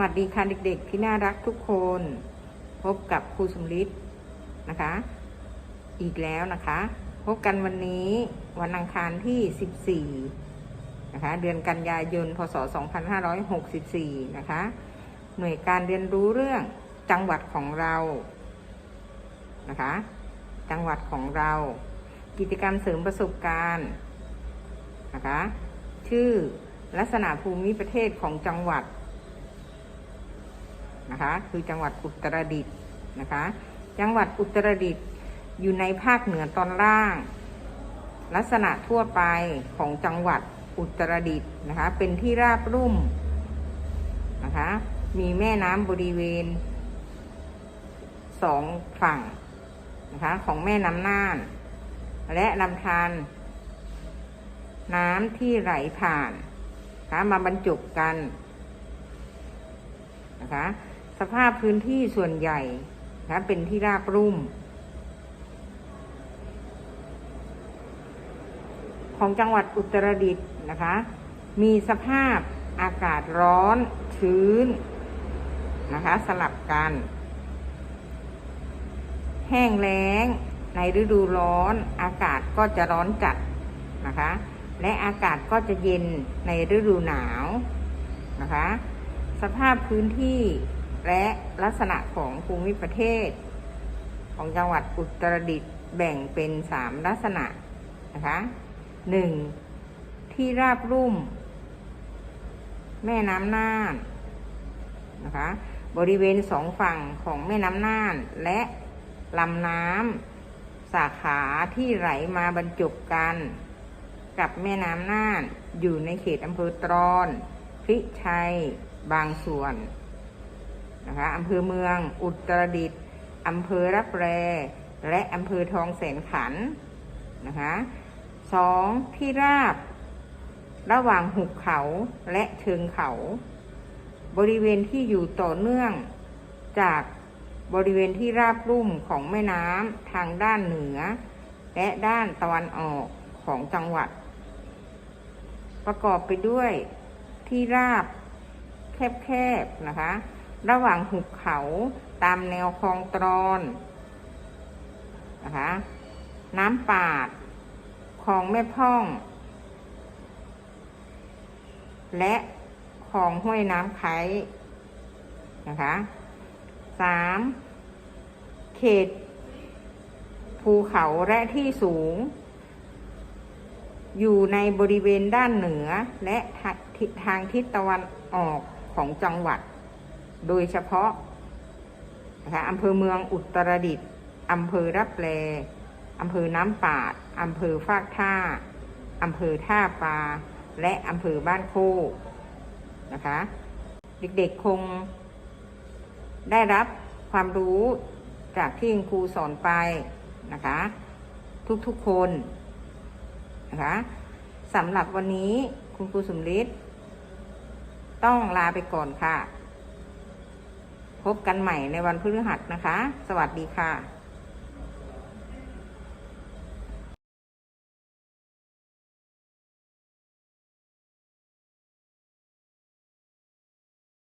วัสดีค่ะเด็กๆ ที่น่ารักทุกคน พบกับครูสมฤทธิ์นะคะ อีกแล้วนะคะ พบกันวันนี้วันอังคารที่ 14 นะคะ เดือนกันยายน พศ 2564 นะคะ หน่วยการเรียนรู้เรื่องจังหวัดของเรานะคะ จังหวัดของเรา กิจกรรมเสริมประสบการณ์นะคะ ชื่อลักษณะภูมิประเทศของจังหวัด นะคะ คือจังหวัดอุตรดิตถ์นะคะ จังหวัดอุตรดิตถ์อยู่ในภาคเหนือตอนล่าง ลักษณะทั่วไปของจังหวัดอุตรดิตถ์นะคะ เป็นที่ราบรุ่มนะคะ มีแม่น้ำบริเวณสองฝั่งนะคะของแม่น้ำน่าน และลำธารน้ำที่ไหลผ่านนะคะมาบรรจบกัน นะคะ สภาพพื้นที่ส่วนใหญ่นะเป็นที่ราบรุ่ม ของจังหวัดอุตรดิตถ์นะคะ มีสภาพอากาศร้อนชื้นนะคะ สลับกัน แห้งแล้งในฤดูร้อนอากาศก็จะร้อนจัดนะคะ และอากาศก็จะเย็นในฤดูหนาวนะคะ สภาพพื้นที่และลักษณะของภูมิประเทศ ของจังหวัดอุตรดิตถ์แบ่งเป็นสามลักษณะนะคะหนึ่งที่ราบรุ่ม แม่น้ำน่านนะคะบริเวณสองฝั่งของแม่น้ำน่านและลำน้ำสาขาที่ไหลมาบรรจบกัน กับแม่น้ำน่านอยู่ในเขตอำเภอตรอน พิชัย บางส่วนนะคะอำเภอเมือง อุตรดิตถ์อำเภอรับแร และอำเภอทองแสนขันนะคะสองที่ราบ ระหว่างหุบเขาและเชิงเขา บริเวณที่อยู่ต่อเนื่องจากบริเวณที่ราบรุ่มของแม่น้ำทางด้านเหนือ และด้านตะวันออกของจังหวัด ประกอบไปด้วยที่ราบ แคบๆนะคะ ระหว่างหุบเขาตามแนวคลองตรอนนะคะน้ำปาดคลองแม่พ่อง และคลองห้วยน้ำไคร้นะคะสามเขต ภูเขาและที่สูง อยู่ในบริเวณด้านเหนือและทางทิศตะวันออก ของจังหวัด โดยเฉพาะนะคะอำเภอเมืองอุตรดิตถ์อำเภอรับแลอำเภอน้ำปาดอำเภอฟากท่าอำเภอท่าปลาและอำเภอบ้านโคกนะคะ เด็กๆคง ได้รับความรู้จากที่คุณครูสอนไปนะคะ ทุกๆคนนะคะสำหรับวันนี้คุณครูสมฤทธิ์ ต้องลาไปก่อนค่ะ พบกันใหม่ในวันพฤหัสนะคะ สวัสดีค่ะ